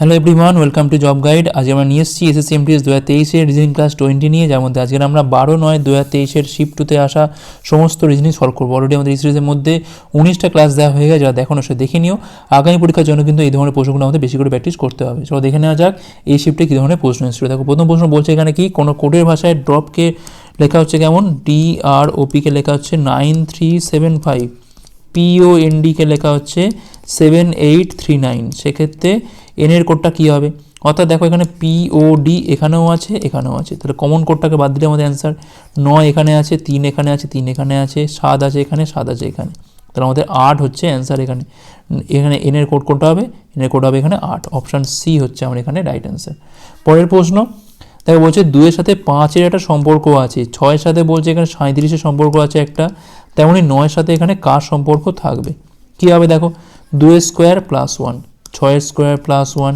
Hello everyone welcome to job guide আজ আমরা নিয়ে এসেছি এসএসসি এমটিএস দু হাজার তেইশের রিজনিং ক্লাস টোয়েন্টি নিয়ে, যার মধ্যে আজকে আমরা বারো নয় দু হাজার তেইশের শিফট টুতে আসা সমস্ত রিজনিং সলভ করব। অলরেডি আমাদের এই সিরিজের মধ্যে উনিশটা ক্লাস দেওয়া হয়ে গেছে, যারা দেখানো সে দেখে নিও। আগামী পরীক্ষার জন্য কিন্তু এই ধরনের প্রশ্নগুলো আমাদের বেশি করে প্র্যাকটিস করতে হবে। চলো দেখে নেওয়া যাক এই শিফটে কী ধরনের প্রশ্ন এসেছিল। দেখো, প্রথম প্রশ্ন বলছে এখানে কি, কোনো কোডের ভাষায় ড্রপকে লেখা হচ্ছে কেমন? ডি আর ওপিকে লেখা হচ্ছে নাইন থ্রি সেভেন ফাইভ পিওএনডিকে লেখা হচ্ছে সেভেন এইট থ্রি নাইন সেক্ষেত্রে এনের কোডটা কী হবে? অর্থাৎ দেখো এখানে পিওডি এখানেও আছে এখানেও আছে। তাহলে কমন কোডটাকে বাদ দিলে আমাদের অ্যান্সার নয় এখানে আছে, তিন এখানে আছে, তিন এখানে আছে, সাত আছে এখানে, সাত আছে এখানে। তাহলে আমাদের আট হচ্ছে অ্যান্সার এখানে। এখানে এনের কোড কোনটা হবে? এনের কোড হবে এখানে আট। অপশান সি হচ্ছে আমার এখানে রাইট অ্যান্সার পরের প্রশ্ন, দেখো বলছে দুইয়ের সাথে পাঁচের একটা সম্পর্ক আছে, ছয়ের সাথে বলছে এখানে সাঁত্রিশের সম্পর্ক আছে একটা তেমনই নয়ের সাথে এখানে কার সম্পর্ক থাকবে? কী হবে দেখো? দুয়ের স্কোয়ার প্লাস ওয়ান ছয়ের স্কোয়ার প্লাস ওয়ান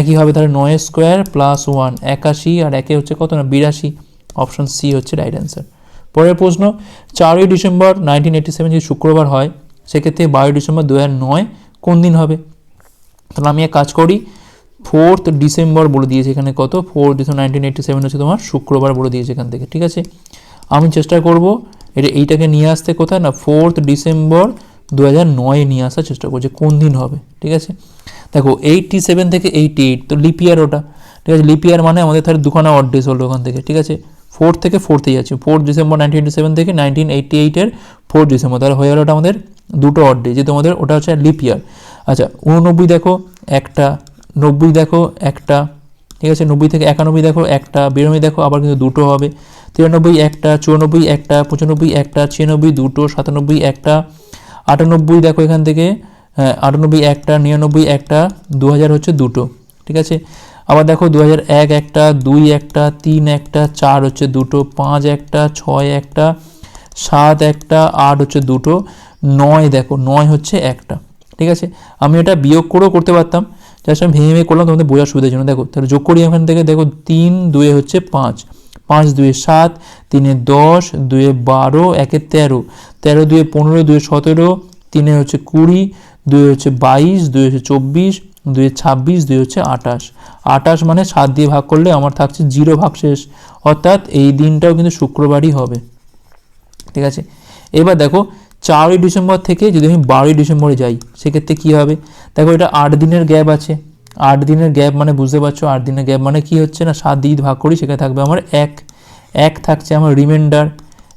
একই হবে তাহলে নয়ের স্কোয়ার প্লাস ওয়ান একাশি, আর একে হচ্ছে কত না, বিরাশি। অপশন সি হচ্ছে রাইট অ্যান্সার পরের প্রশ্ন, চারই ডিসেম্বর নাইনটিন এইটি সেভেন যদি শুক্রবার হয়, সেক্ষেত্রে বারোই ডিসেম্বর দু হাজার নয় কোন দিন হবে? তাহলে আমি এক কাজ করি ফোর্থ ডিসেম্বর বলে দিয়েছে এখানে কত? Fourth December nineteen eighty seven হচ্ছে তোমার শুক্রবার বলে দিয়েছে এখান থেকে, ঠিক আছে? আমি চেষ্টা করব, এটা এইটাকে নিয়ে আসতে কোথায় না ফোর্থ ডিসেম্বর দু হাজার নয়ে নিয়ে আসার চেষ্টা করছি, কোন দিন হবে, ঠিক আছে? দেখো এইটটি সেভেন থেকে এইটি এইট তো লিপিয়ার ওটা, ঠিক আছে? লিপিয়ার মানে আমাদের তাহলে দুখানা অড ডেজ হলো ওখান থেকে, ঠিক আছে? ফোর্থ থেকে ফোর্থে যাচ্ছে fourth December nineteen eighty seven থেকে নাইনটিন এইটি এইটের ফোর্থ ডিসেম্বর তাহলে হয়ে গেল ওটা আমাদের দুটো অড ডে যেহেতু আমাদের ওটা হচ্ছে লিপিয়ার আচ্ছা উননব্বই দেখো, একটা, নব্বই দেখো, একটা, ঠিক আছে? নব্বই থেকে একানব্বই দেখো, একটা, বিরানব্বই দেখো, আবার কিন্তু দুটো হবে। তিরানব্বই, একটা, চুরানব্বই, একটা, পঁচানব্বই, একটা, ছিয়ানব্বই, দুটো, সাতানব্বই, একটা আটানব্বই দেখো এখান থেকে হ্যাঁ, আটানব্বই একটা নিরানব্বই একটা দু হাজার হচ্ছে দুটো ঠিক আছে? আবার দেখো দু হাজার এক একটা দুই একটা তিন একটা চার হচ্ছে দুটো পাঁচ একটা ছয় একটা সাত একটা আট হচ্ছে দুটো নয় দেখো নয় হচ্ছে একটা ঠিক আছে? আমি এটা বিয়োগ করেও করতে পারতাম জাস্ট আমি ভেঙে ভেঙে করলাম তোমাদের বোঝার সুবিধার জন্য। দেখো তাহলে যোগ করি এখান থেকে দেখো তিন দুয়ে হচ্ছে পাঁচ পাঁচ দুয়ে সাত, তিনে দশ, দুয়ে বারো, একে তেরো। তেরো, দুয়ে পনেরো, দুয়ে সতেরো, তিনে হচ্ছে কুড়ি দুই হচ্ছে বাইশ দুই হচ্ছে চব্বিশ দুই ছাব্বিশ দুই হচ্ছে আঠাশ। আঠাশ মানে সাত দিয়ে ভাগ করলে আমার থাকছে জিরো ভাগ শেষ। অর্থাৎ এই দিনটাও কিন্তু শুক্রবারই হবে। ঠিক আছে? এবার দেখো, চারই ডিসেম্বর থেকে যদি আমি বারোই ডিসেম্বরে যাই, সেক্ষেত্রে কী হবে? দেখো এটা আট দিনের গ্যাপ আছে। আট দিনের গ্যাপ মানে বুঝতে পারছ? আট দিনের গ্যাপ মানে কি হচ্ছে না? সাত দিয়ে ভাগ করি, সেখানে থাকবে আমার এক। এক থাকছে আমার রিমাইন্ডার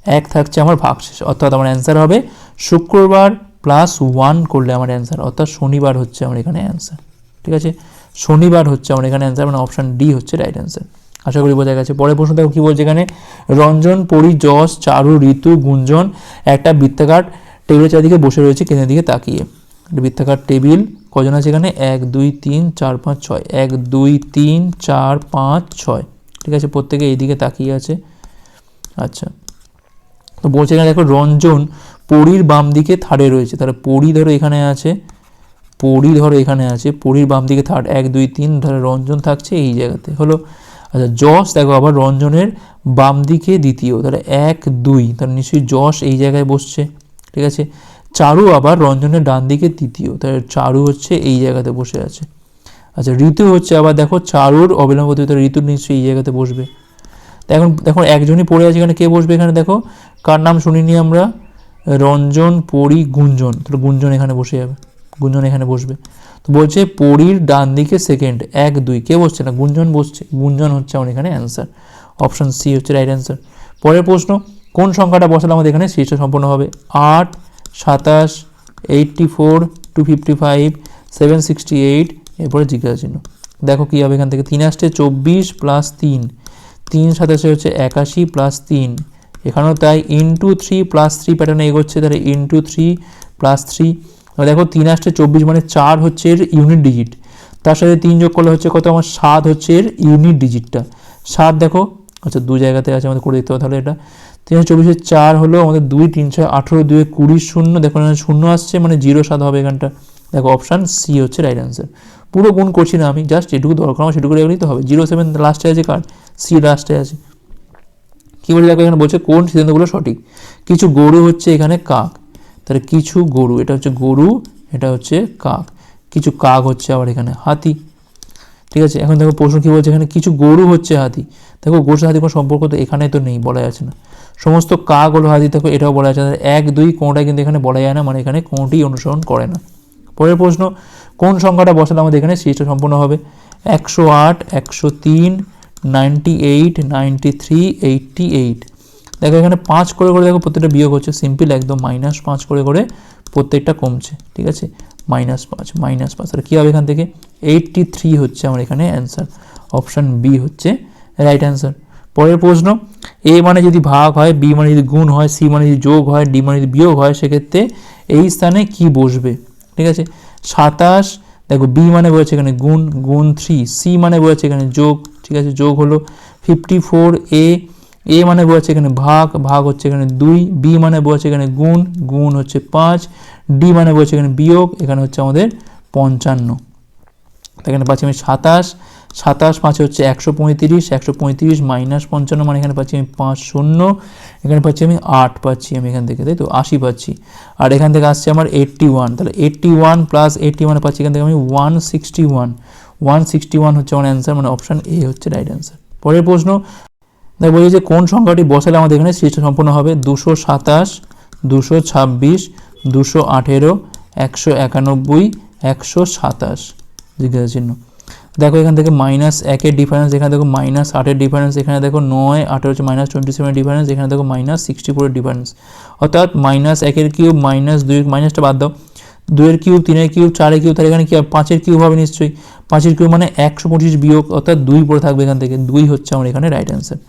এক থাকছে আমার ভাগশেষ। অর্থাৎ আমার অ্যান্সার হবে শুক্রবার প্লাস ওয়ান করলে আমার অ্যান্সার অর্থাৎ শনিবার হচ্ছে আমার এখানে অ্যান্সার ঠিক আছে? শনিবার হচ্ছে আমার এখানে অ্যান্সার মানে অপশান ডি হচ্ছে রাইট অ্যান্সার আশা করি বোঝা গেছে। পরের প্রশ্ন দেখো কী বলছে এখানে? রঞ্জন, পরি, যশ, চারু, ঋতু, গুঞ্জন, একটা বৃত্তাকার টেবিলের চারিদিকে বসে রয়েছে কেন্দ্রের দিকে তাকিয়ে। বৃত্তাকার টেবিল কজন আছে এখানে? এক, দুই, তিন, চার, পাঁচ, ছয়। এক, দুই, তিন, চার, পাঁচ, ছয়। ঠিক আছে? প্রত্যেকে এইদিকে তাকিয়ে আছে। আচ্ছা। তো বলছে এখানে দেখো, রঞ্জন পরীর বাম দিকে থার্ডে রয়েছে। তাহলে পরি ধরো এখানে আছে। পরি ধরো এখানে আছে। পরীর বাম দিকে থার্ড এক, দুই, তিন, ধরো রঞ্জন থাকছে এই জায়গাতে। হলো আচ্ছা যশ দেখো আবার রঞ্জনের বাম দিকে দ্বিতীয়। তাহলে এক, দুই। তাহলে নিশ্চয়ই যশ এই জায়গায় বসছে। ঠিক আছে? চারু আবার রঞ্জনের ডান দিকে তৃতীয়। তাহলে চারু হচ্ছে এই জায়গাতে বসে আছে। আচ্ছা ঋতু হচ্ছে আবার দেখো, চারুর অবিলম্ব তাহলে ঋতু নিশ্চয়ই এই জায়গাতে বসবে। এখন দেখো, একজনই পড়ে আছে এখানে, কে বসবে এখানে দেখো? কার নাম শুনিনি আমরা? রঞ্জন, পরি, গুঞ্জন। তাহলে গুঞ্জন এখানে বসে যাবে। গুঞ্জন এখানে বসবে। তো বলছে পরীর ডান দিকে সেকেন্ড এক, দুই। কে বসছে না? গুঞ্জন বসছে। গুঞ্জন হচ্ছে আমার এখানে অ্যান্সার অপশন সি হচ্ছে রাইট অ্যান্সার পরের প্রশ্ন, কোন সংখ্যাটা বসালে আমাদের এখানে শীর্ষ সম্পন্ন হবে? আট সাতাশ eighty four two fifty five seven sixty eight এরপরে জিজ্ঞাসা চিহ্ন। দেখো কী হবে এখান থেকে। তিন আসছে চব্বিশ প্লাস তিন। তিন সাতাশে হচ্ছে একাশি প্লাস তিন। এখানেও তাই ইন্টু থ্রি প্লাস থ্রি প্যাটার্নে এগোচ্ছে, তাহলে ইন্টু থ্রি প্লাস থ্রি দেখো তিন আসছে চব্বিশ মানে চার হচ্ছে এর ইউনিট ডিজিট তার সাথে তিন যোগ করলে হচ্ছে কত? আমার সাত হচ্ছে এর ইউনিট ডিজিটটা সাত দেখো আচ্ছা দু জায়গাতে আছে, আমাদের করে দিতে হবে তাহলে এটা। তিনশো চব্বিশের চার হলো আমাদের দুই, তিনশো আঠেরো দুয়ে কুড়ি শূন্য। দেখো এখানে শূন্য আসছে মানে জিরো সাত হবে এখানটা। দেখো অপশান সি হচ্ছে রাইট অ্যান্সার পুরো গুণ করছি না আমি জাস্ট যেটুকু দরকার আমার সেটুকু রেখে নিতে হবে। জিরো সেভেন লাস্টে আছে কার? সি লাস্টে আছে। কী বলে দেখো, এখানে বলছে কোন সিদ্ধান্তগুলো সঠিক? কিছু গরু হচ্ছে এখানে কাক। তাহলে কিছু গরু, এটা হচ্ছে গরু, এটা হচ্ছে কাক। কিছু কাক হচ্ছে আবার এখানে হাতি। ঠিক আছে, এখন দেখো প্রশ্ন কী বলছে এখানে? কিছু গরু হচ্ছে হাতি। দেখো সাথে হাতি কোনো সম্পর্ক তো এখানে তো নেই বলা যাচ্ছে না। সমস্ত কাক হলো হাতি দেখো এটাও বলা যায় এক, দুই কোনোটাই কিন্তু এখানে বলা যায় না মানে এখানে কোনোটি অনুসরণ করে না। পরের প্রশ্ন, কোন সংখ্যাটা বসালে আমাদের এখানে সিরিজটা সম্পূর্ণ হবে? একশো আট, একশো তিন, ninety eight, ninety three, eighty eight. দেখো এখানে পাঁচ করে করে দেখো প্রত্যেকটা বিয়োগ হচ্ছে, সিম্পল একদম মাইনাস পাঁচ করে করে প্রত্যেকটা কমছে, ঠিক আছে? মাইনাস পাঁচ মাইনাস পাঁচ, তাহলে কী হবে এখান থেকে? এইটটি থ্রি হচ্ছে আমার এখানে অ্যান্সার, অপশান বি হচ্ছে রাইট অ্যান্সার। পরের প্রশ্ন, এ মানে যদি ভাগ হয়, বি মানে যদি গুণ হয়, সি মানে যদি যোগ হয়, ডি মানে যদি বিয়োগ হয়, সেক্ষেত্রে এই স্থানে কি বসবে? ঠিক আছে? সাতাশ, দেখো বি মানে বলেছে এখানে গুণ গুণ থ্রি, সি মানে বলেছে এখানে যোগ, ঠিক আছে? যোগ হলো ফিফটি ফোর, এ এ মানে বলেছে এখানে ভাগ ভাগ হচ্ছে এখানে দুই, বি মানে বলেছে এখানে গুণ গুণ হচ্ছে পাঁচ, ডি মানে বলেছে এখানে বিয়োগ, এখানে হচ্ছে আমাদের পঞ্চান্ন। এখানে পাচ্ছি আমি সাতাশ সাতাশ, পাঁচ হচ্ছে একশো পঁয়ত্রিশ একশো পঁয়ত্রিশ মাইনাস পঞ্চান্ন মানে এখানে পাচ্ছি আমি পাঁচ শূন্য, এখানে পাচ্ছি আমি আট পাচ্ছি আমি এখান থেকে, তাই তো? আশি পাচ্ছি। আর এখান থেকে আসছে আমার এইট্টি ওয়ান তাহলে eighty one plus eighty one পাচ্ছি এখান থেকে আমি one sixty one one sixty one হচ্ছে আমার অ্যান্সার মানে অপশান এ হচ্ছে রাইট অ্যান্সার পরের প্রশ্ন দেখ বলছি যে কোন সংখ্যাটি বসালে আমাদের এখানে সৃষ্টি সম্পূর্ণ হবে? দুশো সাতাশ, দুশো ছাব্বিশ, দুশো আঠেরো, একশো একানব্বই, একশো সাতাশ। জিজ্ঞাসা চিহ্ন। দেখো এখান থেকে মাইনাস একের ডিফারেন্স এখানে দেখো মাইনাস আটের ডিফারেন্স এখানে দেখো নয় আটের হচ্ছে মাইনাস টোয়েন্টি সেভেনের ডিফারেন্স এখানে দেখো মাইনাস সিক্সটি ফোরের ডিফারেন্স অর্থাৎ মাইনাস একের কিউব মাইনাস দুইয়ের মাইনাসটা বাদ দাও। দুইয়ের কিউব তিনের কিউব চারের কিউব তাহলে এখানে কি? পাঁচের কিউব হবে নিশ্চয়ই। পাঁচের কিউব মানে একশো পঁচিশ বিয়োগ, অর্থাৎ দুই পড়ে থাকবে এখান থেকে। দুই হচ্ছে আমার এখানে রাইট অ্যান্সার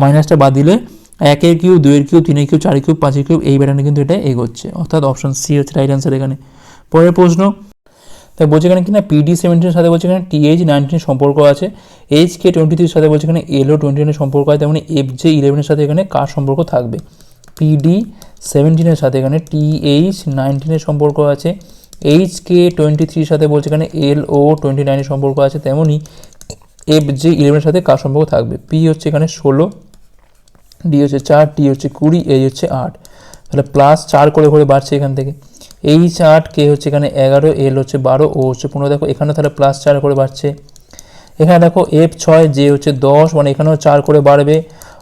মাইনাসটা বাদ দিলে একের কিউব দুইয়ের কিউব তিনের কিউব চারের কিউব পাঁচের কিউব এই ব্যাটার্নে কিন্তু এটা এগোচ্ছে। অর্থাৎ অপশন সি হচ্ছে রাইট অ্যান্সার এখানে। পরের প্রশ্ন তাই বলছে এখানে কিনা পিডি সেভেন্টিনের সাথে বলছে এখানে টিএইচ নাইনটিন সম্পর্ক আছে এইচ কে টোয়েন্টি থ্রির সাথে বলছে এখানে এলও টোয়েন্টি নাইনের সম্পর্ক আছে, তেমনি এফ জে ইলেভেনের সাথে এখানে কার সম্পর্ক থাকবে? পিডি সেভেন্টিনের সাথে এখানে টিএইচ নাইনটিনের সম্পর্ক আছে এইচ কে টোয়েন্টি থ্রির সাথে বলছে এখানে এল ও টোয়েন্টি নাইনের সম্পর্ক আছে, তেমনি এফ জে ইলেভেনের সাথে কার সম্পর্ক থাকবে? পি হচ্ছে এখানে ষোলো ডি হচ্ছে চার টি হচ্ছে কুড়ি এই হচ্ছে আট। তাহলে প্লাস চার করে করে বাড়ছে এখান থেকে। এইচ আট কে হচ্ছে এখানে এগারো, এল হচ্ছে বারো ও হচ্ছে পনেরো। দেখো, এখানে তাহলে প্লাস চার করে বাড়ছে। এখানে দেখো এফ ছয় জে হচ্ছে দশ মানে এখানেও চার করে বাড়বে।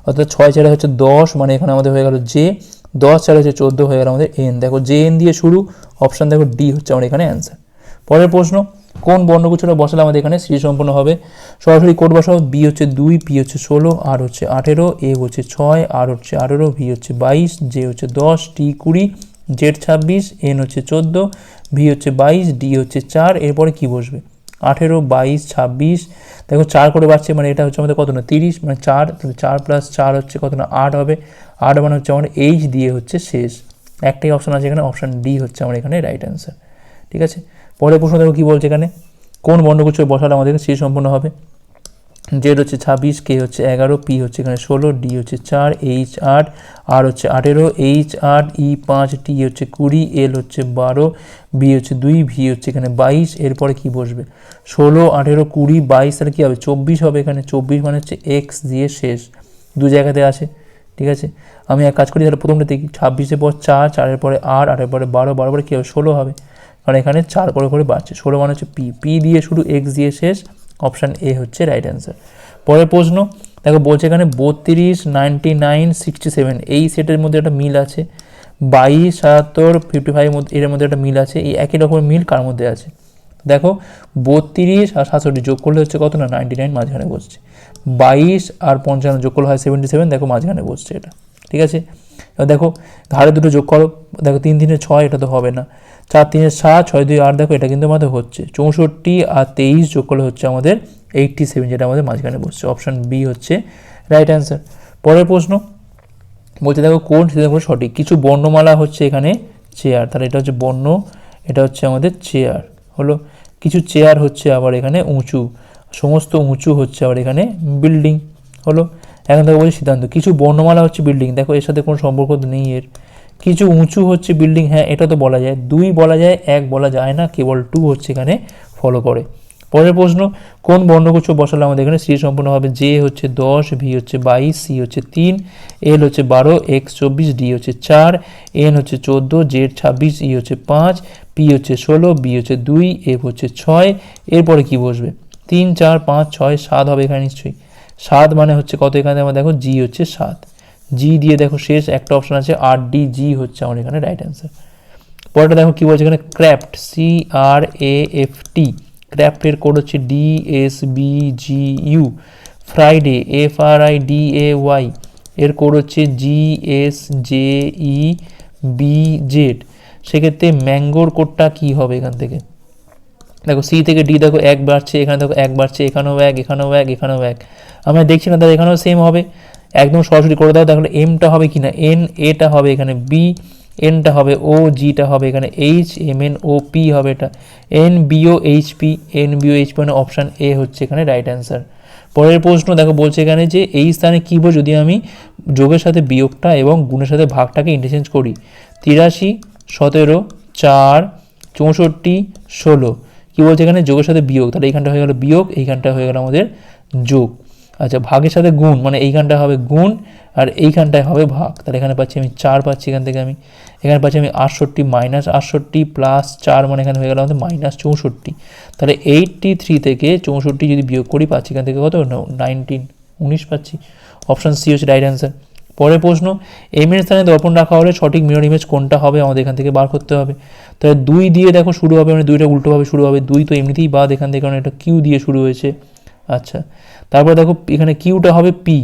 অর্থাৎ ছয় চারে হচ্ছে দশ মানে এখানে আমাদের হয়ে গেল জে দশ চারে হচ্ছে চোদ্দ হয়ে গেল আমাদের এন দেখো জে এন দিয়ে শুরু অপশান দেখো ডি হচ্ছে আমার এখানে অ্যান্সার পরের প্রশ্ন, কোন বর্ণগুচ্ছটা বসালে আমাদের এখানে সৃষ্টি সম্পন্ন হবে? সরাসরি কোড বসাও বি হচ্ছে দুই পি হচ্ছে ষোলো আর হচ্ছে আঠেরো এ হচ্ছে ছয় আর হচ্ছে আঠেরো ভি হচ্ছে বাইশ জে হচ্ছে দশ টি কুড়ি জেড ছাব্বিশ, এন হচ্ছে চোদ্দ, ভি হচ্ছে বাইশ, ডি হচ্ছে চার, এরপরে কি বসবে? আঠেরো, বাইশ, ছাব্বিশ, দেখো চার করে বাড়ছে মানে এটা হচ্ছে আমাদের কত না, তিরিশ মানে চার, তাহলে চার প্লাস চার হচ্ছে কত না, আট হবে, আট মানে হচ্ছে আমার এইচ দিয়ে হচ্ছে শেষ, একটাই অপশান আছে এখানে অপশান ডি হচ্ছে আমার এখানে রাইট অ্যান্সার ঠিক আছে? পরের প্রশ্ন দেখো কী বলছে এখানে? কোন বর্ণগুচ্ছ বসালে আমাদের সে সম্পূর্ণ হবে? জেড হচ্ছে ছাব্বিশ, কে হচ্ছে এগারো, পি হচ্ছে এখানে ষোলো, ডি হচ্ছে চার, এইচ আট, আর হচ্ছে আঠেরো, এইচ আট, ই পাঁচ, টি হচ্ছে কুড়ি, এল হচ্ছে বারো, বি হচ্ছে দুই, ভি হচ্ছে এখানে বাইশ, এরপরে কি বসবে? ষোলো, আঠেরো, কুড়ি, বাইশ, তাহলে কী হবে? চব্বিশ হবে এখানে, চব্বিশ মানে হচ্ছে এক্স দিয়ে শেষ। দু জায়গাতে আছে ঠিক আছে? আমি এক কাজ করি, তাহলে প্রথমটা দেখি, ছাব্বিশের পর চার, চারের পরে আট, আটের পরে বারো বারো পরে কী হবে? ষোলো হবে। কারণ এখানে চার করে করে বাড়ছে। ষোলো মানে হচ্ছে পি। পি দিয়ে শুরু এক্স দিয়ে শেষ অপশান এ হচ্ছে রাইট অ্যান্সার পরের প্রশ্ন, দেখো বলছে এখানে বত্রিশ নাইনটি নাইন সিক্সটি সেভেন এই সেটের মধ্যে একটা মিল আছে। বাইশ, সাতাত্তর ফিফটি ফাইভ এর মধ্যে একটা মিল আছে। এই একই রকমের মিল কার মধ্যে আছে? দেখো, বত্রিশ আর সাতষট্টি যোগ করলে হচ্ছে কত না? নাইনটি নাইন মাঝখানে বসছে। বাইশ আর পঞ্চান্ন যোগ করলে হয় সেভেন্টি সেভেন দেখো মাঝখানে বসছে এটা। ঠিক আছে? এবার দেখো ধারে দুটো যোগ করো, দেখো তিন তিনে ছয়, এটা তো হবে না। চার তিনে সাত, ছয় দুই আট, দেখো এটা কিন্তু আমাদের হচ্ছে। চৌষট্টি আর তেইশ যোগ করলে হচ্ছে আমাদের এইটটি সেভেন যেটা আমাদের মাঝখানে বসছে। অপশান বি হচ্ছে রাইট অ্যান্সার পরের প্রশ্ন, বলছে দেখো কোন সিদ্ধান্ত সঠিক? কিছু বর্ণমালা হচ্ছে এখানে চেয়ার তাহলে এটা হচ্ছে বর্ণ, এটা হচ্ছে আমাদের চেয়ার হলো, কিছু চেয়ার হচ্ছে আবার এখানে উঁচু, সমস্ত উঁচু হচ্ছে আবার এখানে বিল্ডিং হলো এখন দেখো বলছি সিদ্ধান্ত, কিছু বর্ণমালা হচ্ছে বিল্ডিং দেখো এর সাথে কোনো সম্পর্ক নেই এর। কিছু উঁচু হচ্ছে বিল্ডিং হ্যাঁ এটা তো বলা যায়। দুই বলা যায়, এক বলা যায় না, কেবল টু হচ্ছে এখানে ফলো করে। পরের প্রশ্ন, কোন বর্ণগুচ্ছ বসালে আমাদের এখানে সি সম্পূর্ণ হবে? জে হচ্ছে দশ ভি হচ্ছে বাইশ সি হচ্ছে তিন এল হচ্ছে বারো এক্স চব্বিশ ডি হচ্ছে চার এন হচ্ছে চোদ্দ জেড ছাব্বিশ ই হচ্ছে পাঁচ পি হচ্ছে ষোলো বি হচ্ছে দুই এফ হচ্ছে ছয়, এরপরে কি বসবে? তিন, চার, পাঁচ, ছয়, সাত হবে এখানে নিশ্চয়ই। সাত মানে হচ্ছে কত এখানে? আমার দেখো জি হচ্ছে সাত। জি দিয়ে দেখো শেষ একটা অপশন আছে, আর ডি জি হচ্ছে আমার এখানে রাইট অ্যান্সার পরেরটা দেখো কী বলছে এখানে? Craft C R A F T ক্র্যাফটের code হচ্ছে D S B G U Friday F R I D A Y এর কোড হচ্ছে G S J E B Z সেক্ষেত্রে ম্যাঙ্গোর কোডটা কী হবে এখান থেকে? দেখো সি থেকে ডি দেখো এক বাড়ছে, এখানে দেখো এক বাড়ছে, এখানেও এক এখানেও এক এখানেও এক। আমরা দেখছি না দাদা এখানেও সেম হবে। একদম সরাসরি করে দাও তাহলে এমটা হবে কি না এন এটা হবে এখানে বি এনটা হবে ও জিটা হবে এখানে H M N O P হবে এটা। N bio H P N bio H P মানে অপশান এ হচ্ছে এখানে রাইট অ্যান্সার পরের প্রশ্ন দেখো, বলছে এখানে যে এই স্থানে কী বল যদি আমি যোগের সাথে বিয়োগটা এবং গুণের সাথে ভাগটাকে ইন্টারচেঞ্জ করি, তিরাশি, সতেরো, চার, চৌষট্টি, ষোলো। কী বলছে এখানে? যোগের সাথে বিয়োগ। তাহলে এইখানটা হয়ে গেল বিয়োগ, এইখানটা হয়ে গেল আমাদের যোগ। আচ্ছা ভাগের সাথে গুণ মানে এইখানটা হবে গুণ আর এইখানটায় হবে ভাগ। তাহলে এখানে পাচ্ছি আমি চার পাচ্ছি এখান থেকে আমি। এখানে পাচ্ছি আমি আটষট্টি মাইনাস আটষট্টি প্লাস চার মানে এখানে হয়ে গেল আমাদের মাইনাস চৌষট্টি। তাহলে এইটটি থ্রি থেকে চৌষট্টি যদি বিয়োগ করি, পাচ্ছি এখান থেকে কত? নাইনটিন উনিশ পাচ্ছি। অপশান সি হচ্ছে রাইট অ্যান্সার পরের প্রশ্ন এম এর স্থানে দর্পণ রাখা হলে সঠিক মিরর ইমেজ কোনটা হবে? আমাদের এখান থেকে বার করতে হবে। তাহলে দুই দিয়ে দেখো শুরু হবে মানে দুইটা উল্টোভাবে শুরু হবে। দুই তো এমনিতেই বাদ এখান থেকে, কারণ এটা কিউ দিয়ে শুরু হয়েছে। আচ্ছা তারপর দেখো এখানে কিউটা হবে পি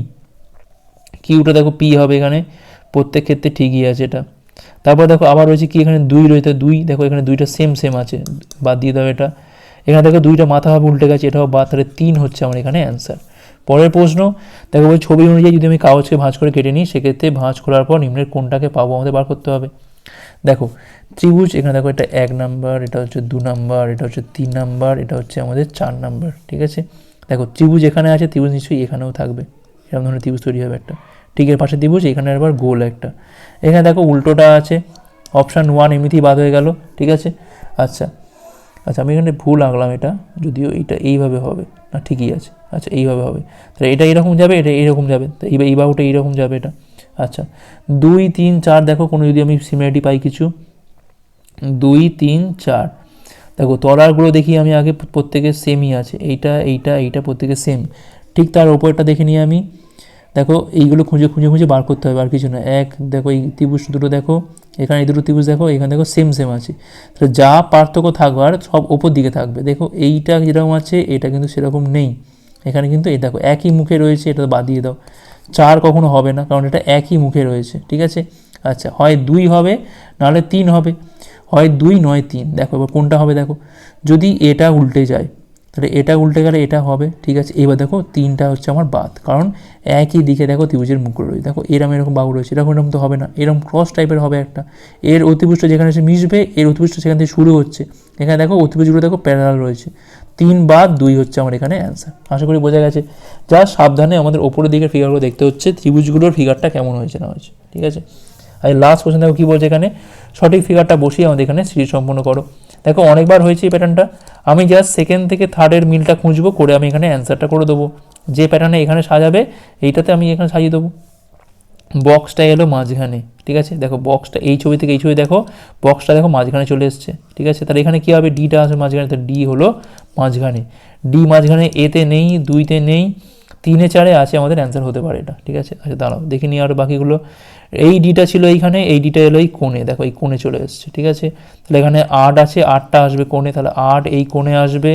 কিউটা দেখো পি হবে এখানে। প্রত্যেক ক্ষেত্রে ঠিকই আছে এটা। তারপর দেখো আবার রয়েছে কি, এখানে দুই রয়েছে দুই, দেখো এখানে দুইটা সেম সেম আছে। বাদ দিয়ে দাও এটা। এখানে দেখো দুইটা মাথা হবে, উল্টে গেছে, এটাও বাদ, তাহলে তিন হচ্ছে আমার এখানে অ্যান্সার পরের প্রশ্ন, দেখো ওই ছবি অনুযায়ী যদি আমি কাগজকে ভাঁজ করে কেটে নিই, সেক্ষেত্রে ভাঁজ করার পর নিম্নের কোনটাকে পাবো আমাদের বার করতে হবে। দেখো, ত্রিভুজ, এখানে দেখো এটা এক নাম্বার, এটা হচ্ছে দু নাম্বার, এটা হচ্ছে তিন নাম্বার, এটা হচ্ছে আমাদের চার নাম্বার, ঠিক আছে? দেখো, ত্রিভুজ এখানে আছে, ত্রিভুজ নিশ্চয়ই এখানেও থাকবে। এরকম ধরনের ত্রিভুজ তৈরি হবে একটা। ঠিক এর পাশে ত্রিভুজ, এখানে আবার গোল একটা। এখানে দেখো উল্টোটা আছে অপশান ওয়ান এমনিতেই বাদ হয়ে গেল, ঠিক আছে? আচ্ছা আচ্ছা আমি এখানে ভুল আঁকলাম এটা, যদিও এইটা এইভাবে হবে। না, ঠিকই আছে। আচ্ছা এইভাবে হবে। তাহলে এটা এরকম যাবে, এটা এরকম যাবে। তো এই এই বাহুটা এইরকম যাবে এটা। আচ্ছা দুই, তিন, চার, দেখো কোনো যদি আমি সিমিলারিটি পাই কিছু। দুই, তিন, চার। দেখো, তলারগুলো দেখি আমি আগে প্রত্যেকের সেমই আছে। এইটা এইটা এইটা প্রত্যেকের সেম ঠিক তার ওপরটা দেখে নিই আমি। দেখো, এইগুলো খুঁজে খুঁজে খুঁজে বার করতে হবে, আর কিছু না। এক, দেখো, এই ত্রিভুজ দুটো দেখো, এখানে এই দুটো ত্রিভুজ দেখো, এখানে দেখো সেম সেম আছে। তাহলে যা পার্থক্য থাকবার, সব ওপর দিকে থাকবে। দেখো, এইটা যেরকম আছে, এটা কিন্তু সেরকম নেই। এখানে কিন্তু এই দেখো, একই মুখে রয়েছে, এটা বাদ দিয়ে দাও। চার কখনো হবে না, কারণ এটা একই মুখে রয়েছে, ঠিক আছে? আচ্ছা হয় দুই হবে, নাহলে তিন হবে। হয় দুই, নয়, তিন। দেখো, এবার কোনটা হবে, দেখো। যদি এটা উল্টে যায় তাহলে এটা উল্টে গেলে এটা হবে, ঠিক আছে? এবার দেখো তিনটা হচ্ছে আমার বাদ। কারণ একই দিকে দেখো ত্রিভুজের মুখগুলো রয়েছে। দেখো এরম এরকম বাহু রয়েছে, এরকম এরকম তো হবে না। এরকম ক্রস টাইপের হবে একটা। এর অতিপুষ্ট যেখানে এসে মিশবে, এর অতিপুষ্ট সেখান থেকে শুরু হচ্ছে। এখানে দেখো অতিপুষ্টগুলো দেখো প্যারাল রয়েছে। তিন বাদ, দুই হচ্ছে আমার এখানে অ্যান্সার আশা করি বোঝা গেছে। যা সাবধানে আমাদের ওপরের দিকের ফিগারগুলো দেখতে হচ্ছে, ত্রিভুজগুলোর ফিগারটা কেমন হয়েছে না হয়েছে, ঠিক আছে? আর লাস্ট কোশ্চেন দেখো কী বলছে এখানে? সঠিক ফিগারটা বসিয়ে আমাদের এখানে সিরিজ সম্পূর্ণ করো। দেখো, অনেকবার হয়েছে এই প্যাটার্নটা আমি জাস্ট সেকেন্ড থেকে থার্ডের মিলটা খুঁজবো, করে আমি এখানে অ্যান্সারটা করে দেবো। যে প্যাটার্নে এখানে সাজাবে, এইটাতে আমি এখানে সাজিয়ে দেবো। বক্সটা এলো মাঝখানে, ঠিক আছে? দেখো বক্সটা এই ছবি থেকে এই ছবি দেখো বক্সটা দেখো মাঝখানে চলে এসছে, ঠিক আছে? তাহলে এখানে কী হবে? ডিটা আসবে মাঝখানে, তো ডি হলো মাঝখানে। ডি মাঝখানে এতে নেই, দুইতে নেই তিনে চারে আছে, আমাদের অ্যান্সার হতে পারে এটা, ঠিক আছে? আচ্ছা দাঁড়াও, দেখে নিই আরও বাকিগুলো। এই ডিটা ছিল এইখানে, এই ডিটা এলো এই কোণে, দেখো এই কোণে চলে এসছে, ঠিক আছে? তাহলে এখানে আট আছে, আটটা আসবে কোণে, তাহলে আট এই কোণে আসবে,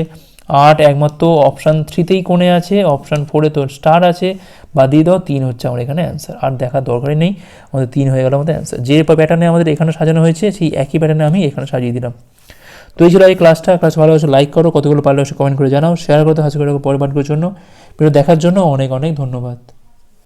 আট একমাত্র অপশান থ্রিতেই কোণে আছে অপশান ফোরে তো স্টার আছে বা দিয়ে দাও, তিন হচ্ছে আমার এখানে অ্যান্সার আর দেখার দরকারই নেই, আমাদের তিন হয়ে গেল আমাদের অ্যান্সার যে প্যাটার্নে আমাদের এখানে সাজানো হয়েছে, সেই একই প্যাটার্নে আমি এখানে সাজিয়ে দিলাম। তো এই ছিল এই ক্লাসটা ক্লাস ভালো হয়েছে লাইক করো, কতগুলো পারলে কমেন্ট করে জানাও শেয়ার করতে হাসি করে পরে পাঠকের জন্য, ভিডিও দেখার জন্য অনেক অনেক ধন্যবাদ।